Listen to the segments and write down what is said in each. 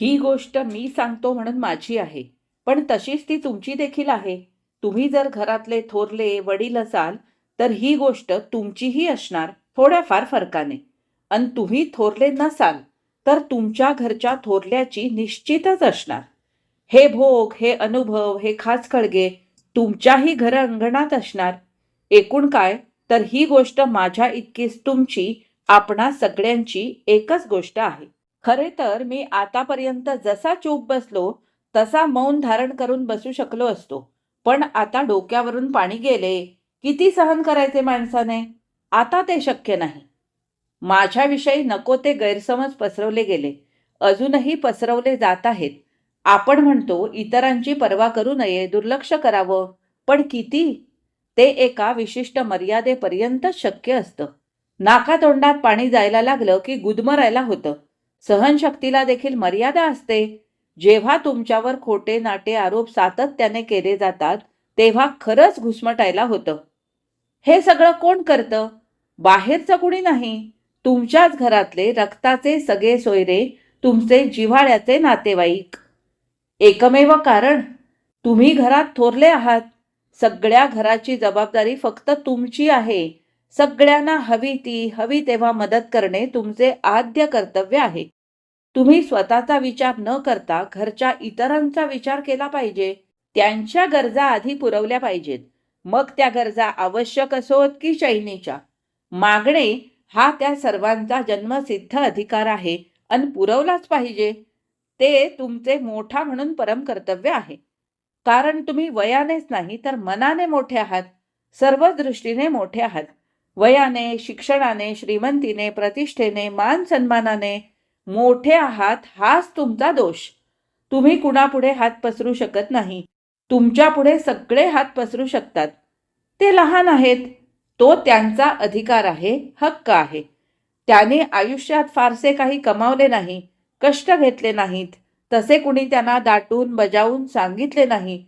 ही गोष्ट मी सांगतो म्हणून माझी आहे. पण तशीच ती तुमची देखील आहे. तुम्ही जर घरातले थोरले वडील असाल तर ही गोष्ट तुमचीही असणार थोड्याफार फरकाने. आणि तुम्ही थोरले नसाल तर तुमच्या घरच्या थोरल्याची निश्चितच असणार. हे भोग हे अनुभव हे खास खळगे तुमच्याही घर अंगणात असणार. एकूण काय? तर ही गोष्ट माझ्या इतकीच तुमची आपणा सगळ्यांची एकच गोष्ट आहे. खरे तर मी आतापर्यंत जसा चूप बसलो तसा मौन धारण करून बसू शकलो असतो. पण आता डोक्यावरून पाणी गेले किती सहन करायचे माणसाने? आता ते शक्य नाही. माझ्याविषयी नको ते गैरसमज पसरवले गेले. अजूनही पसरवले जात आहेत. आपण म्हणतो इतरांची पर्वा करू नये दुर्लक्ष करावं. पण किती? ते एका विशिष्ट मर्यादेपर्यंत शक्य असतं. नाकातोंडात पाणी जायला लागलं की गुदमरायला होतं. सहनशक्तीला देखील मर्यादा असते. जेव्हा तुमच्यावर खोटे नाटे आरोप सातत्याने केले जातात तेव्हा खरंच घुसमटायला होतं. हे सगळं कोण करतं? बाहेरचं कुणी नाही. तुमच्याच घरातले रक्ताचे सगळे सोयरे तुमचे जिव्हाळ्याचे नातेवाईक. एकमेव कारण तुम्ही घरात थोरले आहात. सगळ्या घराची जबाबदारी फक्त तुमची आहे. सगळ्यांना हवी ती हवी तेव्हा मदत करणे तुमचे आद्य कर्तव्य आहे. तुम्ही स्वतःचा विचार न करता घरच्या इतरांचा विचार केला पाहिजे. त्यांच्या गरजा आधी पुरवल्या पाहिजेत. मग त्या गरजा आवश्यक असोत की चैनीच्या मागणे हा त्या सर्वांचा जन्मसिद्ध अधिकार आहे आणि पुरवलाच पाहिजे. ते तुमचे मोठा म्हणून परम कर्तव्य आहे. कारण तुम्ही वयानेच नाही तर मनाने मोठे आहात. सर्व दृष्टीने मोठे आहात. वयाने शिक्षणाने श्रीमंतीने प्रतिष्ठेने मान सन्मानाने मोठे आहात हाच तुमचा दोष. तुम्ही कुणापुढे हात पसरू शकत नाही. तुमच्यापुढे सगळे हात पसरू शकतात. ते लहान आहेत. तो त्यांचा अधिकार आहे हक्क आहे. त्याने आयुष्यात फारसे काही कमावले नाही कष्ट घेतले नाहीत. तसे कुणी त्यांना दाटून बजावून सांगितले नाही.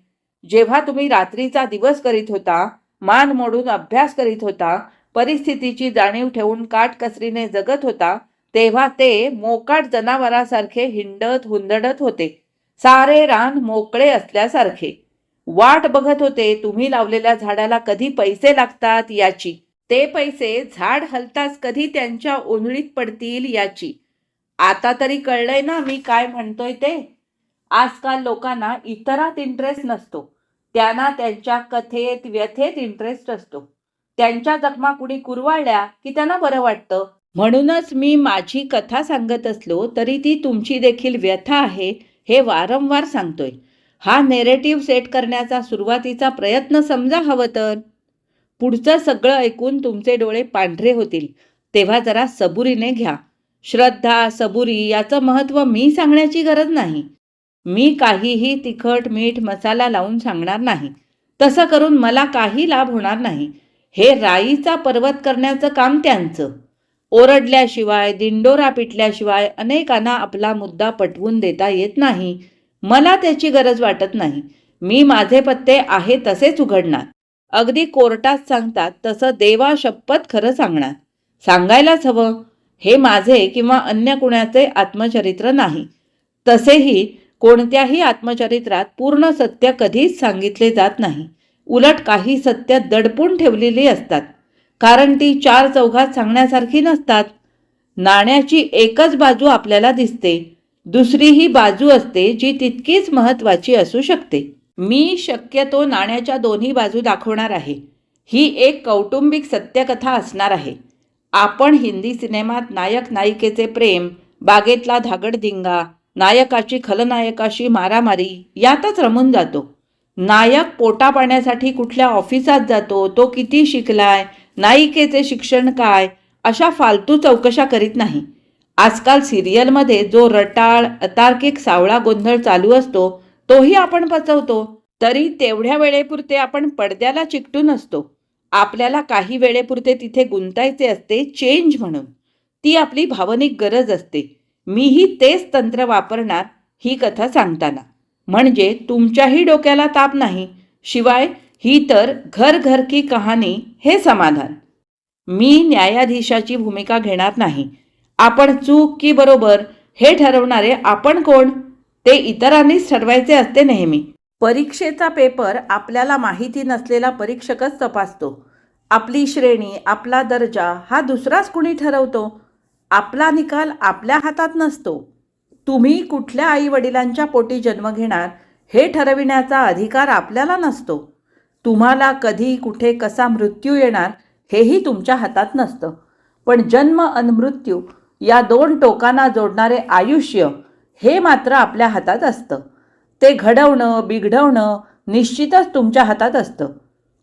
जेव्हा तुम्ही रात्रीचा दिवस करीत होता मान मोडून अभ्यास करीत होता परिस्थितीची जाणीव ठेवून काटकसरीने जगत होता तेव्हा ते मोकाट जनावरासारखे हिंडत हुंदडत होते. सारे रान मोकळे असल्यासारखे. वाट बघत होते तुम्ही लावलेल्या झाडाला कधी पैसे लागतात याची. ते पैसे झाड हलताच कधी त्यांच्या ओंधळीत पडतील याची. आता तरी कळलंय ना मी काय म्हणतोय ते? आजकाल लोकांना इतरात इंटरेस्ट नसतो. त्यांना त्यांच्या कथेत व्यथेत इंटरेस्ट असतो. त्यांच्या जखमा कुणी कुरवाळल्या की त्यांना बरं वाटतं? म्हणूनच मी माझी कथा सांगत असलो तरी ती तुमची देखील व्यथा आहे हे वारंवार सांगतोय. हा नेरेटिव्ह सेट करण्याचा सुरुवातीचा प्रयत्न समजा हवं तर. पुढचं सगळं ऐकून तुमचे डोळे पांढरे होतील. तेव्हा जरा सबुरीने घ्या. श्रद्धा सबुरी याचं महत्त्व मी सांगण्याची गरज नाही. मी काहीही तिखट मीठ मसाला लावून सांगणार नाही. तसं करून मला काही लाभ होणार नाही. हे राईचा पर्वत करण्याचं काम त्यांचं. ओरडल्याशिवाय दिंडोरा पिटल्याशिवाय अनेकांना आपला मुद्दा पटवून देता येत नाही. मला त्याची गरज वाटत नाही. मी माझे पत्ते आहे तसेच उघडणार. अगदी कोर्टात सांगतात तसं देवा शपथ खरं सांगणार. सांगायलाच हवं. हे माझे किंवा अन्य कुणाचे आत्मचरित्र नाही. तसेही कोणत्याही आत्मचरित्रात पूर्ण सत्य कधीच सांगितले जात नाही. उलट काही सत्य दडपून ठेवलेली असतात. कारण ती चार चौघात सांगण्यासारखी नसतात. नाण्याची एकच बाजू आपल्याला दिसते. दुसरी ही बाजू असते जी तितकीच महत्त्वाची असू शकते. मी शक्यतो नाण्याच्या दोन्ही बाजू दाखवणार आहे. ही एक कौटुंबिक सत्यकथा असणार आहे. आपण हिंदी सिनेमात नायक नायिकेचे प्रेम बागेतला धागडधिंगा नायकाची खलनायकाशी मारामारी यातच रमून जातो. नायक पोटा पाण्यासाठी कुठल्या ऑफिसात जातो तो किती शिकलाय नायिकेचे शिक्षण काय अशा फालतू चौकशा करीत नाही. आजकाल सिरियलमध्ये जो रटाळ अतार्किक सावळा गोंधळ चालू असतो तोही आपण पचवतो. तरी तेवढ्या वेळेपुरते आपण पडद्याला चिकटून असतो. आपल्याला काही वेळेपुरते तिथे गुंतायचे असते चेंज म्हणून. ती आपली भावनिक गरज असते. मीही तेच तंत्र वापरणार ही कथा सांगताना. म्हणजे तुमच्याही डोक्याला ताप नाही. शिवाय ही तर घर घर की कहाणी हे समाधान. मी न्यायाधीशाची भूमिका घेणार नाही. आपण चूक की बरोबर हे ठरवणारे आपण कोण? ते इतरांनीच ठरवायचे असते नेहमी. परीक्षेचा पेपर आपल्याला माहिती नसलेला परीक्षकच तपासतो. आपली श्रेणी आपला दर्जा हा दुसराच कुणी ठरवतो? आपला निकाल आपल्या हातात नसतो. तुम्ही कुठल्या आई वडिलांच्या पोटी जन्म घेणार हे ठरविण्याचा अधिकार आपल्याला नसतो. तुम्हाला कधी कुठे कसा मृत्यू येणार हेही तुमच्या हातात नसतं. पण जन्म आणि मृत्यू या दोन टोकांना जोडणारे आयुष्य हे मात्र आपल्या हातात असतं. ते घडवणं बिघडवणं निश्चितच तुमच्या हातात असतं.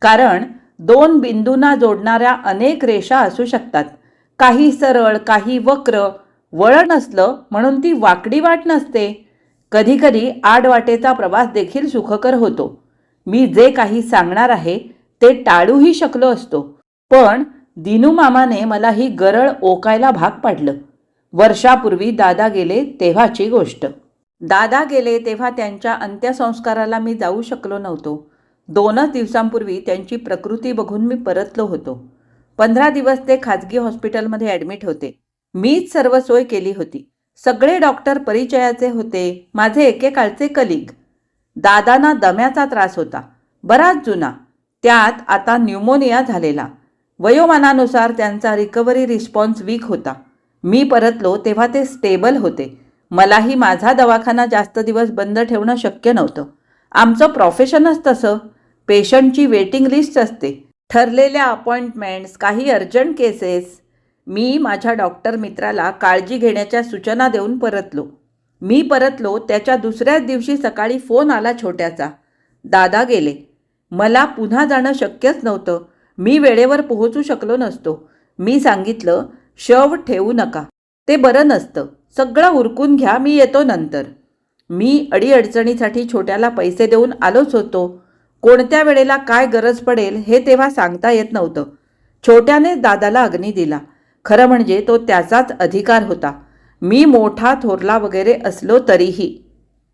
कारण दोन बिंदूंना जोडणाऱ्या अनेक रेषा असू शकतात. काही सरळ काही वक्र वळण असलं म्हणून ती वाकडी वाट नसते. कधीकधी आडवाटेचा प्रवास देखील सुखकर होतो. मी जे काही सांगणार आहे ते टाळूही शकलो असतो. पण दिनू मामाने मला ही गरळ ओकायला भाग पाडलं. वर्षापूर्वी दादा गेले तेव्हाची गोष्ट. दादा गेले तेव्हा त्यांच्या अंत्यसंस्काराला मी जाऊ शकलो नव्हतो. दोनच दिवसांपूर्वी त्यांची प्रकृती बघून मी परतलो होतो. पंधरा दिवस ते खाजगी हॉस्पिटलमध्ये ॲडमिट होते. मीच सर्व सोय केली होती. सगळे डॉक्टर परिचयाचे होते. माझे एकेकाळचे कलिग. दादांना दम्याचा त्रास होता. बराच जुना. त्यात आता न्यूमोनिया झालेला. वयोमानानुसार त्यांचा रिकव्हरी रिस्पॉन्स वीक होता. मी परतलो तेव्हा ते स्टेबल होते. मलाही माझा दवाखाना जास्त दिवस बंद ठेवणं शक्य नव्हतं. आमचं प्रोफेशनच तसं. पेशंटची वेटिंग लिस्ट असते. ठरलेल्या अपॉइंटमेंट्स काही अर्जंट केसेस मी माझ्या डॉक्टर मित्राला काळजी घेण्याच्या सूचना देऊन परतलो. मी परतलो त्याच्या दुसऱ्याच दिवशी सकाळी फोन आला छोट्याचा. दादा गेले. मला पुन्हा जाणं शक्यच नव्हतं. मी वेळेवर पोहोचू शकलो नसतो. मी सांगितलं शव ठेवू नका. ते बरं नसतं. सगळं उरकून घ्या मी येतो नंतर. मी अडीअडचणीसाठी छोट्याला पैसे देऊन आलोच होतो. कोणत्या वेळेला काय गरज पडेल हे तेव्हा सांगता येत नव्हतं. छोट्याने दादाला अग्नी दिला. खरं म्हणजे तो त्याचाच अधिकार होता. मी मोठा थोरला वगैरे असलो तरीही.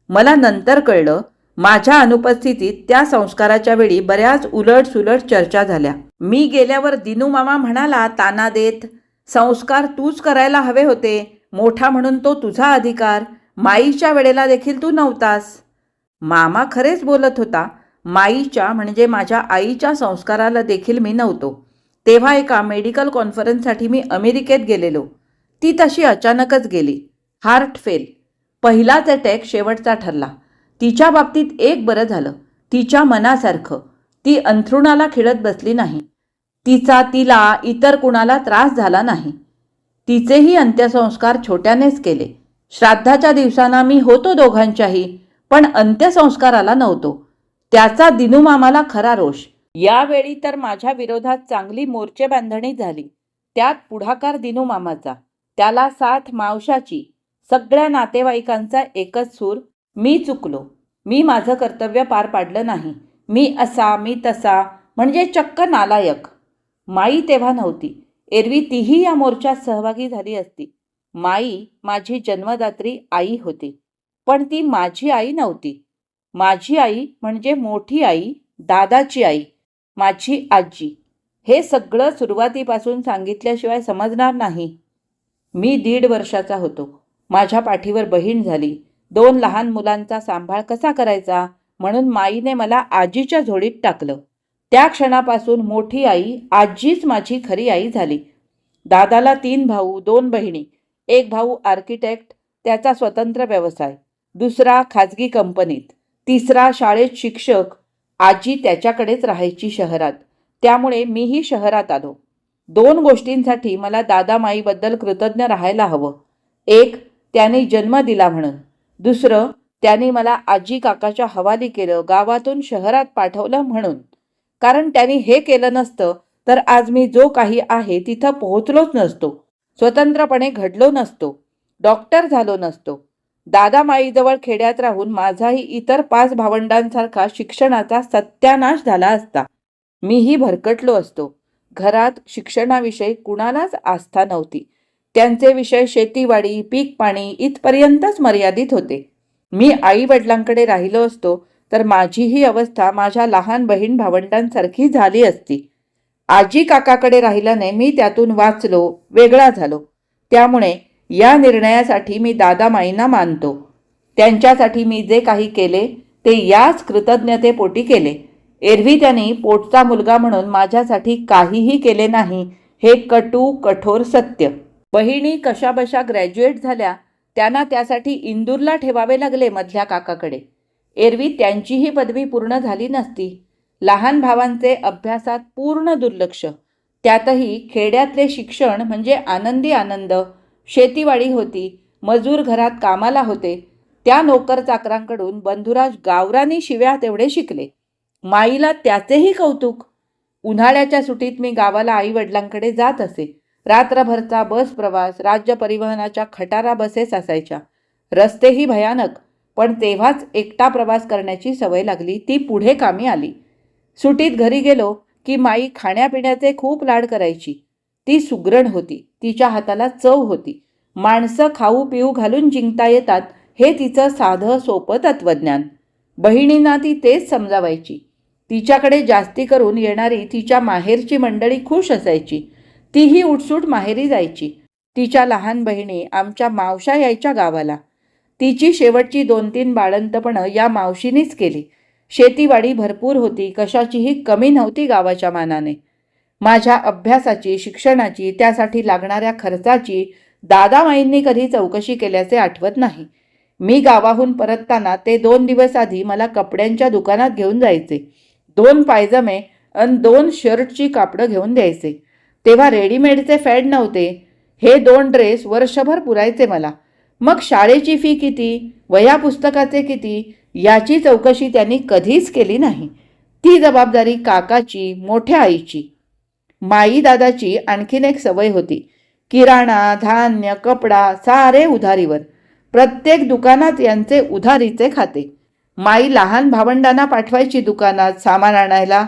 मला नंतर कळलं माझ्या अनुपस्थितीत त्या संस्काराच्या वेळी बऱ्याच उलट सुलट चर्चा झाल्या. मी गेल्यावर दिनू मामा म्हणाला ताना देत संस्कार तूच करायला हवे होते. मोठा म्हणून तो तुझा अधिकार. माईच्या वेळेला देखील तू नव्हतास. मामा खरेच बोलत होता माईच्या म्हणजे माझ्या आईच्या संस्काराला देखील मी नव्हतो. तेव्हा एका मेडिकल कॉन्फरन्ससाठी मी अमेरिकेत गेलेलो. ती तशी अचानकच गेली. Heart fail. पहिलाच अटॅक शेवटचा ठरला. तिच्या बाबतीत एक बरं झालं. तिच्या मनासारखं. ती अंथरुणाला खिळत बसली नाही. तिचा तिला इतर कुणाला त्रास झाला नाही. तिचेही अंत्यसंस्कार छोट्यानेच केले. श्राद्धाच्या दिवसांना मी होतो दोघांच्याही पण अंत्यसंस्काराला नव्हतो. त्याचा दिनूमामाला खरा रोष. यावेळी तर माझ्या विरोधात चांगली मोर्चे बांधणी झाली. त्यात पुढाकार दिनू मामाचा. त्याला साथ मावशाची सगळ्या नातेवाईकांचा एकच सूर. मी चुकलो. मी माझं कर्तव्य पार पाडलं नाही. मी असा मी तसा म्हणजे चक्क नालायक. माई तेव्हा नव्हती. एरवी तीही या मोर्चात सहभागी झाली असती. माई माझी जन्मदात्री आई होती. पण ती माझी आई नव्हती. माझी आई म्हणजे मोठी आई दादाची आई. माझी आजी. हे सगळं सुरुवातीपासून सांगितल्याशिवाय समजणार नाही. मी दीड वर्षाचा होतो. माझ्या पाठीवर बहीण झाली. दोन लहान मुलांचा सांभाळ कसा करायचा म्हणून माईने मला आजीच्या झोडीत टाकलं. त्या क्षणापासून मोठी आई आजीच माझी खरी आई झाली. दादाला तीन भाऊ दोन बहिणी एक भाऊ आर्किटेक्ट त्याचा स्वतंत्र व्यवसाय दुसरा खाजगी कंपनीत तिसरा शाळेत शिक्षक आजी त्याच्याकडेच राहायची शहरात. त्यामुळे मीही शहरात आलो. दोन गोष्टींसाठी मला दादा माईबद्दल कृतज्ञ राहायला हवं. एक त्याने जन्म दिला म्हणून. दुसरं त्याने मला आजी काकाच्या हवाली केलं गावातून शहरात पाठवलं म्हणून. कारण त्यांनी हे केलं नसतं तर आज मी जो काही आहे तिथं पोहोचलोच नसतो. स्वतंत्रपणे घडलो नसतो. डॉक्टर झालो नसतो. दादा माईजवळ खेड्यात राहून माझाही इतर पाच भावंडांसारखा शिक्षणाचा सत्यानाश झाला असता. मीही भरकटलो असतो. घरात शिक्षणाविषयी कुणालाच आस्था नव्हती. त्यांचे विषय शेतीवाडी पीक पाणी इथपर्यंतच मर्यादित होते. मी आई वडिलांकडे राहिलो असतो तर माझीही अवस्था माझ्या लहान बहीण भावंडांसारखी झाली असती. आजी काकाकडे राहिल्याने मी त्यातून वाचलो वेगळा झालो. त्यामुळे या निर्णयासाठी मी दादामाईंना मानतो. त्यांच्यासाठी मी जे काही केले ते याच कृतज्ञतेपोटी केले. एरवी त्यांनी पोटचा मुलगा म्हणून माझ्यासाठी काहीही केले नाही हे कटू कठोर सत्य. बहिणी कशाबशा ग्रॅज्युएट झाल्या त्यांना त्यासाठी इंदूरला ठेवावे लागले मधल्या काकाकडे. एरवी त्यांचीही पदवी पूर्ण झाली नसती. लहान भावांचे अभ्यासात पूर्ण दुर्लक्ष. त्यातही खेड्यातले शिक्षण म्हणजे आनंदी आनंद शेतीवाडी होती. मजूर घरात कामाला होते. त्या नोकर चाकरांकडून बंधुराज गावरानी शिव्या तेवढे शिकले. माईला त्याचेही कौतुक. उन्हाळ्याच्या सुटीत मी गावाला आई वडिलांकडे जात असे. रात्रभरचा बस प्रवास राज्य परिवहनाच्या खटारा बसेस असायच्या. रस्तेही भयानक पण तेव्हाच एकटा प्रवास करण्याची सवय लागली ती पुढे कामी आली. सुटीत घरी गेलो की माई खाण्यापिण्याचे खूप लाड करायची. ती सुग्रण होती. तिच्या हाताला चव होती. माणसं खाऊ पिऊ घालून जिंकता येतात हे तिचं साधं सोपं तत्वज्ञान बहिणींना ती तेच समजावायची. तिच्याकडे जास्ती करून येणारी तिच्या माहेरची मंडळी खुश असायची. तीही उठसूट माहेरी जायची. तिच्या लहान बहिणी आमच्या मावशा यायच्या गावाला. तिची शेवटची दोन तीन बाळंतपणं या मावशीनीच केली. शेतीवाडी भरपूर होती कशाचीही कमी नव्हती गावाच्या मानाने. माझ्या अभ्यासाची शिक्षणाची त्यासाठी लागणाऱ्या खर्चाची दादामाईंनी कधी चौकशी केल्याचे आठवत नाही. मी गावाहून परतताना ते दोन दिवस आधी मला कपड्यांच्या दुकानात घेऊन जायचे. दोन पायजमे आणि दोन शर्टची कापडं घेऊन द्यायचे. तेव्हा रेडीमेडचे फॅड नव्हते. हे दोन ड्रेस वर्षभर पुरायचे मला. मग शाळेची फी किती? वह्या पुस्तकाचे किती? याची चौकशी त्यांनी कधीच केली नाही. ती जबाबदारी काकाची मोठ्या आईची. माई दादाची आणखीन एक सवय होती. किराणा धान्य कपडा सारे उधारीवर. प्रत्येक दुकानात यांचे उधारीचे खाते. माई लहान भावंडांना पाठवायची दुकानात सामान आणायला.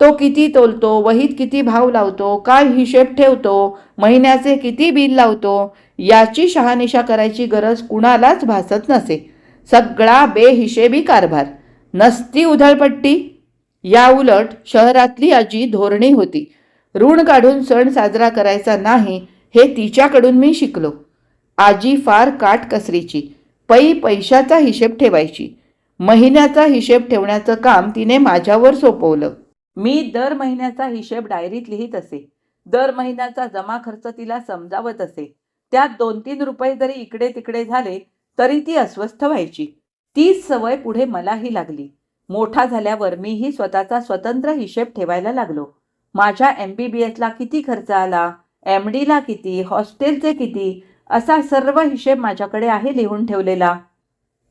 तो किती तोलतो वहीत किती भाव लावतो काय हिशेब ठेवतो महिन्याचे किती बिल लावतो याची शहानिशा करायची गरज कुणालाच भासत नसे. सगळा बेहिशेबी कारभार. नसती उधळपट्टी? या उलट शहरातली आजी धोरणी होती. ऋण काढून सण साजरा करायचा नाही हे तिच्याकडून मी शिकलो. आजी फार काटकसरीची पै पैशाचा हिशेब ठेवायची. महिन्याचा हिशेब ठेवण्याचं काम तिने माझ्यावर सोपवलं. मी दर महिन्याचा हिशेब डायरीत लिहित असे. दर महिन्याचा जमा खर्च तिला समजावत असे. त्यात दोन तीन रुपये जरी इकडे तिकडे झाले तरी ती अस्वस्थ व्हायची. तीच सवय पुढे मलाही लागली. मोठा झाल्यावर मीही स्वतःचा स्वतंत्र हिशेब ठेवायला लागलो. माझ्या एम बी बी एसला किती खर्च आला? एम डीला किती? हॉस्टेलचे किती? असा सर्व हिशेब माझ्याकडे आहे लिहून ठेवलेला.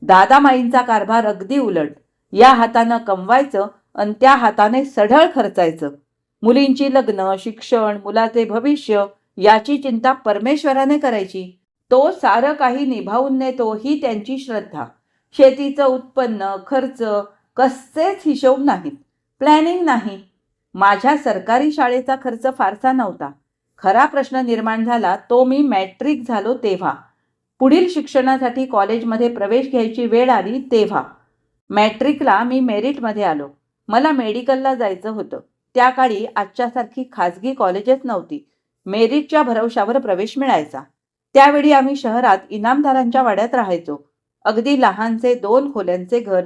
दादामाईंचा कारभार अगदी उलट. या हातानं कमवायचं आणि त्या हाताने सढळ खर्चायचं. मुलींची लग्न शिक्षण मुलाचे भविष्य याची चिंता परमेश्वराने करायची. तो सारं काही निभावून नेतो ही त्यांची श्रद्धा. शेतीचं उत्पन्न खर्च कसेच हिशोब नाहीत. प्लॅनिंग नाही. माझ्या सरकारी शाळेचा खर्च फारसा नव्हता. खरा प्रश्न निर्माण झाला तो मी मॅट्रिक झालो तेव्हा. पुढील शिक्षणासाठी कॉलेजमध्ये प्रवेश घ्यायची वेळ आली तेव्हा. मॅट्रिकला मी मेरिटमध्ये आलो. मला मेडिकलला जायचं होतं. त्या काळी आजच्यासारखी खाजगी कॉलेजेस नव्हती. मेरिटच्या भरवशावर प्रवेश मिळायचा. त्यावेळी आम्ही शहरात इनामदारांच्या वाड्यात राहायचो. अगदी लहानसे दोन खोल्यांचे घर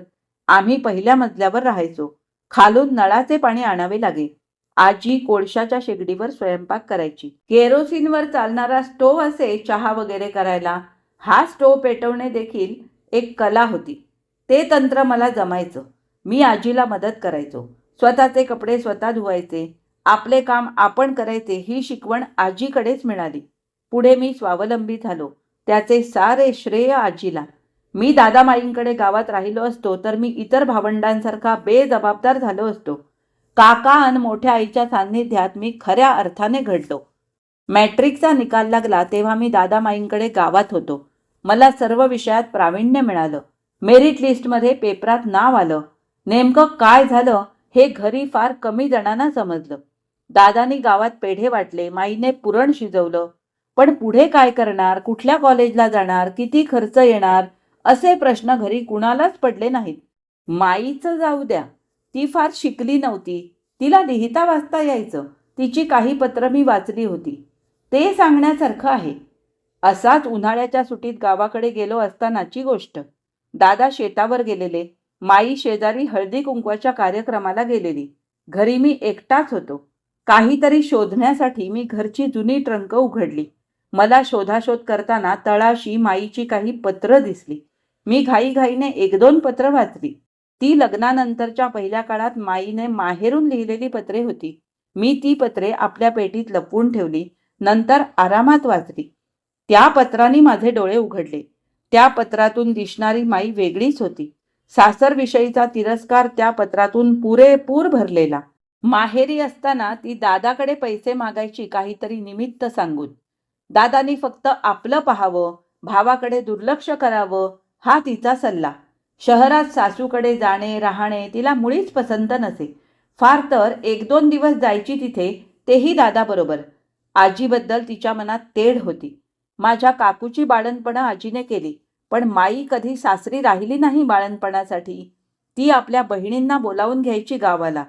आम्ही पहिल्या मजल्यावर राहायचो. खालून नळाचे पाणी आणावे लागे. आजी कोळशाच्या शेगडीवर स्वयंपाक करायची. केरोसिनवर चालणारा स्टोव असे चहा वगैरे करायला. हा स्टोव पेटवणे देखील एक कला होती. ते तंत्र मला जमायचं. मी आजीला मदत करायचो. स्वतःचे कपडे स्वतः धुवायचे. आपले काम आपण करायचे ही शिकवण आजीकडेच मिळाली. पुढे मी स्वावलंबी झालो. त्याचे सारे श्रेय आजीला. मी दादामाईंकडे गावात राहिलो असतो तर मी इतर भावंडांसारखा बेजबाबदार झालो असतो. काका आणि मोठ्या आईच्या सान्निध्यात मी खऱ्या अर्थाने घडलो. मॅट्रिकचा निकाल लागला तेव्हा मी दादामाईंकडे गावात होतो. मला सर्व विषयात प्रावीण्य मिळालं. मेरिट लिस्टमध्ये पेपरात नाव आलं. नेमकं काय झालं हे घरी फार कमी जणांना समजलं. दादानी गावात पेढे वाटले माईने पुरण शिजवलं. पण पुढे काय करणार कुठल्या कॉलेजला जाणार किती खर्च येणार असे प्रश्न घरी कुणालाच पडले नाहीत. माईचं जाऊ द्या. ती फार शिकली नव्हती. तिला लिहिता वाचता यायचं. तिची काही पत्र मी वाचली होती. ते सांगण्यासारखं आहे. असाच उन्हाळ्याच्या सुटीत गावाकडे गेलो असतानाची गोष्ट. दादा शेतावर गेलेले. माई शेजारी हळदी कुंकवाच्या कार्यक्रमाला गेलेली. घरी मी एकटाच होतो. काहीतरी शोधण्यासाठी मी घरची जुनी ट्रंक उघडली. मला शोधाशोध करताना तळाशी माईची काही पत्र दिसली. मी घाईघाईने एक दोन पत्र वाचली. ती लग्नानंतरच्या पहिल्या काळात माईने माहेरून लिहिलेली पत्रे होती. मी ती पत्रे आपल्या पेटीत लपवून ठेवली. नंतर आरामात वाचली. त्या पत्रांनी माझे डोळे उघडले. त्या पत्रातून दिसणारी माई वेगळीच होती. सासरविषयीचा तिरस्कार त्या पत्रातून पुरेपूर भरलेला. माहेरी असताना ती दादाकडे पैसे मागायची काहीतरी निमित्त सांगून दादानी फक्त आपलं पाहावं भावाकडे दुर्लक्ष करावं हा तिचा सल्ला. शहरात सासूकडे जाणे राहणे तिला मुळीच पसंत नसे. फार तर एक दोन दिवस जायची तिथे तेही दादाबरोबर आजीबद्दल तिच्या मनात तेढ होती. माझ्या काकूची बाळणपणं आजीने केली पण माई कधी सासरी राहिली नाही बाळणपणासाठी ती आपल्या बहिणींना बोलावून घ्यायची गावाला.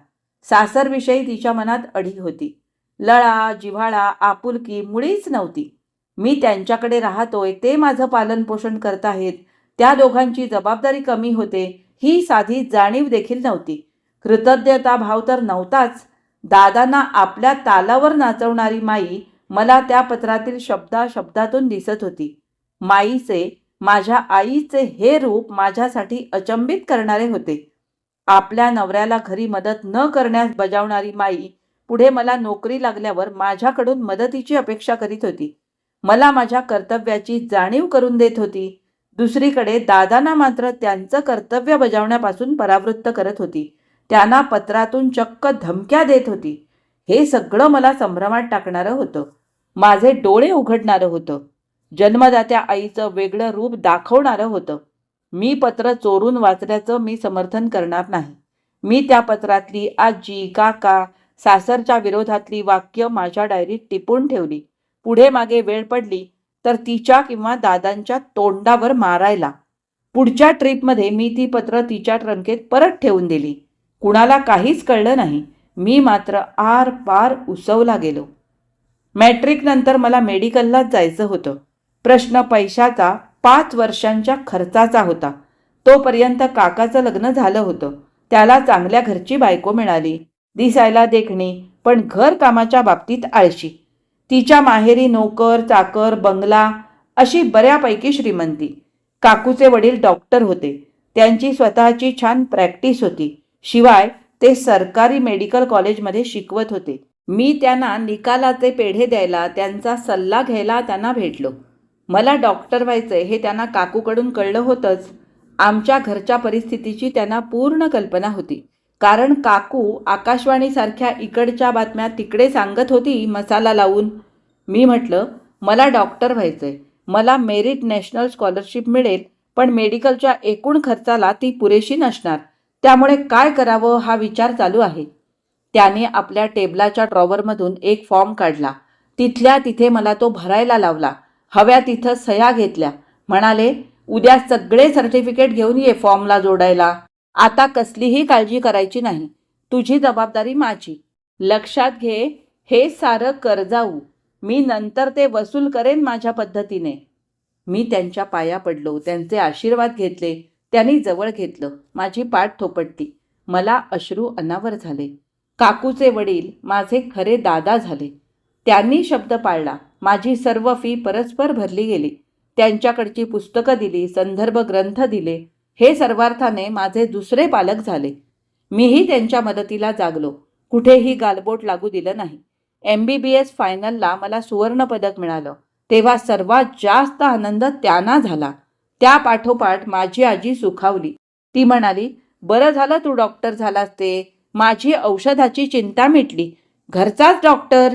सासरविषयी तिच्या मनात अढी होती. लळा जिव्हाळा आपुलकी मुळीच नव्हती. मी त्यांच्याकडे राहतोय ते माझं पालनपोषण करताहेत. त्या दोघांची जबाबदारी कमी होते. ही साधी जाणीव देखील नव्हती. कृतज्ञता भाव तर नव्हताच. दादांना आपल्या तालावर नाचवणारी माई मला त्या पत्रातील शब्दा शब्दातून दिसत होती. माईचे माझ्या आईचे हे रूप माझ्यासाठी अचंबित करणारे होते. आपल्या नवऱ्याला घरी मदत न करण्यास बजावणारी माई पुढे मला नोकरी लागल्यावर माझ्याकडून मदतीची अपेक्षा करीत होती. मला माझ्या कर्तव्याची जाणीव करून देत होती. दुसरीकडे दादांना मात्र त्यांचं कर्तव्य बजावण्यापासून परावृत्त करत होती. त्यांना पत्रातून चक्क धमक्या देत होती. हे सगळं मला संभ्रमात टाकणारं होतं. माझे डोळे उघडणारं होतं. जन्मदात्या आईचं वेगळं रूप दाखवणारं होतं. मी पत्र चोरून वाचल्याचं मी समर्थन करणार नाही. मी त्या पत्रातली आजी काका सासरच्या विरोधातली वाक्य माझ्या डायरीत टिपून ठेवली. पुढे मागे वेळ पडली. तर तिच्या किंवा दादांच्या तोंडावर मारायला. पुढच्या ट्रीपमध्ये मी ती पत्र तिच्या ट्रंकेत परत ठेवून दिली. कुणाला काहीच कळलं नाही. मी मात्र आर पार उसवला गेलो. मॅट्रिकनंतर मला मेडिकललाच जायचं होतं. प्रश्न पैशाचा पाच वर्षांच्या खर्चाचा होता. तोपर्यंत काकाचं लग्न झालं होतं. त्याला चांगल्या घरची बायको मिळाली. दिसायला देखणी पण घर कामाच्या बाबतीत आळशी. तिच्या माहेरी नोकर चाकर बंगला अशी बऱ्यापैकी श्रीमंती. काकूचे वडील डॉक्टर होते. त्यांची स्वतःची छान प्रॅक्टिस होती. शिवाय ते सरकारी मेडिकल कॉलेजमध्ये शिकवत होते. मी त्यांना निकालाचे पेढे द्यायला त्यांचा सल्ला घ्यायला त्यांना भेटलो. मला डॉक्टर व्हायचंय हे त्यांना काकूकडून कळलं होतंच. आमच्या घरच्या परिस्थितीची त्यांना पूर्ण कल्पना होती. कारण काकू आकाशवाणीसारख्या इकडच्या बातम्या तिकडे सांगत होती मसाला लावून. मी म्हटलं मला डॉक्टर व्हायचं आहे मला मेरिट नॅशनल स्कॉलरशिप मिळेल पण मेडिकलच्या एकूण खर्चाला ती पुरेशी नसणार. त्यामुळे काय करावं हा विचार चालू आहे. त्याने आपल्या टेबलाच्या ड्रॉवरमधून एक फॉर्म काढला. तिथल्या तिथे मला तो भरायला लावला. हव्या तिथं सह्या घेतल्या. म्हणाले उद्या सगळे सर्टिफिकेट घेऊन ये फॉर्मला जोडायला. आता कसलीही काळजी करायची नाही. तुझी जबाबदारी माझी. लक्षात घे हे सारं कर्जाऊ मी नंतर ते वसूल करेन माझ्या पद्धतीने. मी त्यांच्या पाया पडलो त्यांचे आशीर्वाद घेतले त्यांनी जवळ घेतलं. माझी पाठ थोपटली. मला अश्रू अनावर झाले. काकूचे वडील माझे खरे दादा झाले. त्यांनी शब्द पाळला. माझी सर्व फी परस्पर भरली गेली. त्यांच्याकडची पुस्तकं दिली संदर्भ ग्रंथ दिले. हे सर्वार्थाने माझे दुसरे पालक झाले. मीही त्यांच्या मदतीला जागलो. कुठेही गालबोट लागू दिलं नाही. एम बी बी एस फायनलला मला सुवर्णपदक मिळालं. तेव्हा सर्वात जास्त आनंद त्यांना झाला. त्या पाठोपाठ माझी आजी सुखावली. ती म्हणाली बरं झालं तू डॉक्टर झालास ते. माझी औषधाची चिंता मिटली. घरचाच डॉक्टर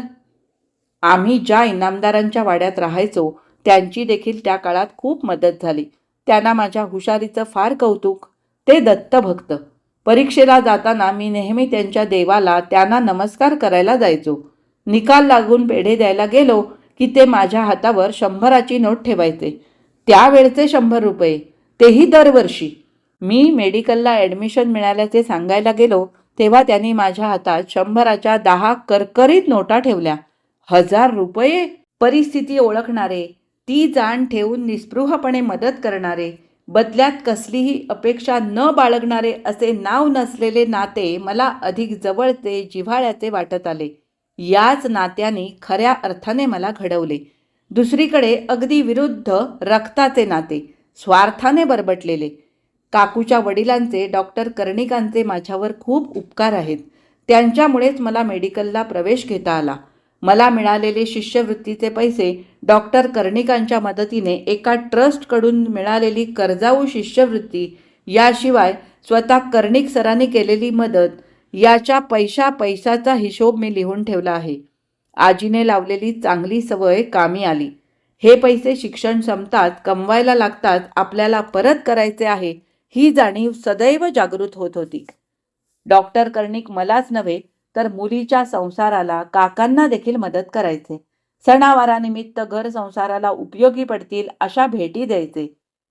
आम्ही ज्या इनामदारांच्या वाड्यात राहायचो त्यांची देखील त्या काळात खूप मदत झाली. त्यांना माझ्या हुशारीचं फार कौतुक. ते दत्तभक्त परीक्षेला जाताना मी नेहमी त्यांच्या देवाला त्यांना नमस्कार करायला जायचो. निकाल लागून पेढे द्यायला गेलो की ते माझ्या हातावर शंभराची नोट ठेवायचे. त्यावेळचे शंभर रुपये. तेही दरवर्षी. मी मेडिकलला ॲडमिशन मिळाल्याचे सांगायला गेलो तेव्हा त्यांनी माझ्या हातात शंभराच्या दहा करकरीत नोटा ठेवल्या. हजार रुपये? परिस्थिती ओळखणारे. ती जाण ठेवून निस्पृहपणे मदत करणारे बदल्यात कसलीही अपेक्षा न बाळगणारे असे नाव नसलेले नाते मला अधिक जवळचे जिव्हाळ्याचे वाटत आले. याच नात्याने खऱ्या अर्थाने मला घडवले. दुसरीकडे अगदी विरुद्ध रक्ताचे नाते स्वार्थाने बरबटलेले. काकूच्या वडिलांचे डॉक्टर कर्णिकांचे माझ्यावर खूप उपकार आहेत. त्यांच्यामुळेच मला मेडिकलला प्रवेश घेता आला. मला मिळालेले शिष्यवृत्तीचे पैसे डॉक्टर कर्णिकांच्या मदतीने एका ट्रस्टकडून मिळालेली कर्जाऊ शिष्यवृत्ती याशिवाय स्वतः कर्णिक सरांनी केलेली मदत याच्या पैशा पैशाचा हिशोब मी लिहून ठेवला आहे. आजीने लावलेली चांगली सवय कामी आली. हे पैसे शिक्षण संपतात कमवायला लागतात आपल्याला परत करायचे आहे ही जाणीव सदैव जागृत होत होती. डॉक्टर कर्णिक मलाच नव्हे तर मुलीच्या संसाराला काकांना देखील मदत करायचे. सणावारानिमित्त घर संसाराला उपयोगी पडतील अशा भेटी द्यायचे.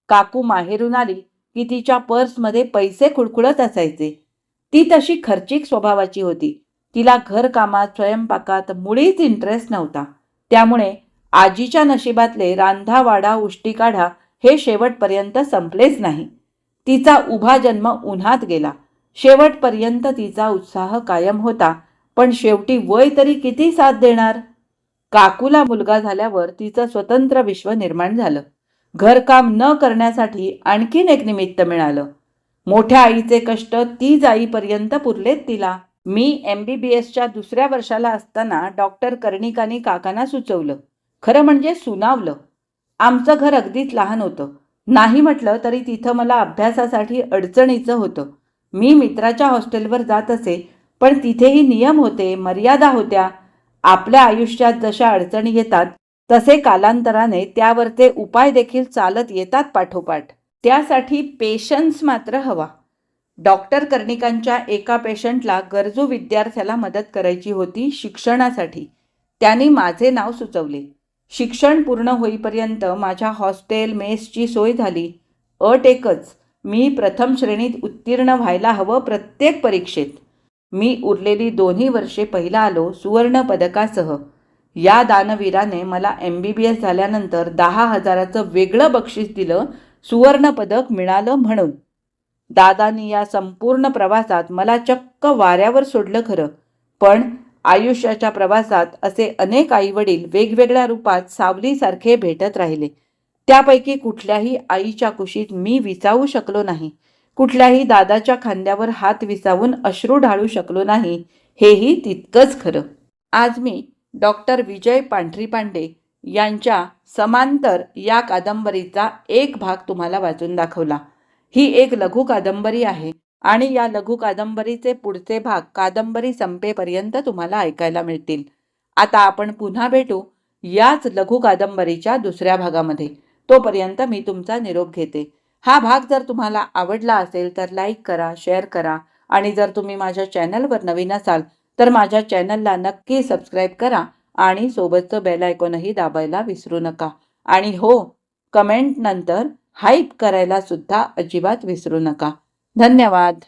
काकू माहेरून आली की तिच्या पर्समध्ये पैसे खुळखुळत असायचे. ती तशी खर्चिक स्वभावाची होती. तिला घरकामात स्वयंपाकात मुळीच इंटरेस्ट नव्हता. त्यामुळे आजीच्या नशिबातले रांधावाडा उष्टी काढा हे शेवटपर्यंत संपलेच नाही. तिचा उभा जन्म उन्हात गेला. शेवटपर्यंत तिचा उत्साह कायम होता. पण शेवटी वय तरी किती साथ देणार? काकूला मुलगा झाल्यावर तिचं स्वतंत्र विश्व निर्माण झालं. घरकाम न करण्यासाठी आणखीन एक निमित्त मिळालं. मोठ्या आईचे कष्ट ती जाईपर्यंत पुरलेत तिला. मी एम बी बी एसच्या दुसऱ्या वर्षाला असताना डॉक्टर कर्णिकानी काकांना सुचवलं. खरं म्हणजे सुनावलं. आमचं घर अगदीच लहान होतं. नाही म्हटलं तरी तिथं मला अभ्यासासाठी अडचणीचं होतं. मी मित्राच्या हॉस्टेलवर जात असे पण तिथेही नियम होते मर्यादा होत्या. आपल्या आयुष्यात जशा अडचणी येतात तसे कालांतराने त्यावरचे उपाय देखील चालत येतात पाठोपाठ. त्यासाठी पेशन्स मात्र हवा. डॉक्टर कर्णिकांच्या एका पेशंटला गरजू विद्यार्थ्याला मदत करायची होती शिक्षणासाठी. त्यांनी माझे नाव सुचवले. शिक्षण पूर्ण होईपर्यंत माझ्या हॉस्टेल मेसची सोय झाली. अट एकच मी प्रथम श्रेणीत उत्तीर्ण व्हायला हवं प्रत्येक परीक्षेत. मी उरलेली दोन्ही वर्षे पहिला आलो सुवर्ण पदकासह. या दानवीराने मला एम बी बी एस झाल्यानंतर दहा हजाराचं वेगळं बक्षीस दिलं सुवर्ण पदक मिळालं म्हणून. दादानी या संपूर्ण प्रवासात मला चक्क वाऱ्यावर सोडलं खरं पण आयुष्याच्या प्रवासात असे अनेक आईवडील वेगवेगळ्या रूपात सावलीसारखे भेटत राहिले. त्यापैकी कुठल्याही आईच्या कुशीत मी विसावू शकलो नाही. कुठल्याही दादाच्या खांद्यावर हात विसावून अश्रू ढाळू शकलो नाही. हेही तितकंच खरं. आज मी डॉक्टर विजय पांढरी पांडे यांच्या समांतर या कादंबरीचा एक भाग तुम्हाला वाचून दाखवला. ही एक लघु कादंबरी आहे आणि या लघु कादंबरीचे पुढचे भाग कादंबरी संपेपर्यंत तुम्हाला ऐकायला मिळतील. आता आपण पुन्हा भेटू याच लघु कादंबरीच्या दुसऱ्या भागामध्ये. तोपर्यंत मी तुमचा निरोप घेते. हा भाग जर तुम्हाला आवडला असेल तर लाईक करा शेअर करा आणि जर तुम्ही माझ्या चॅनलवर नवीन असाल तर माझ्या चॅनलला नक्की सबस्क्राईब करा आणि सोबतचं बेल आयकॉनही दाबायला विसरू नका. आणि हो कमेंट नंतर हाईप करायला सुद्धा अजिबात विसरू नका. धन्यवाद.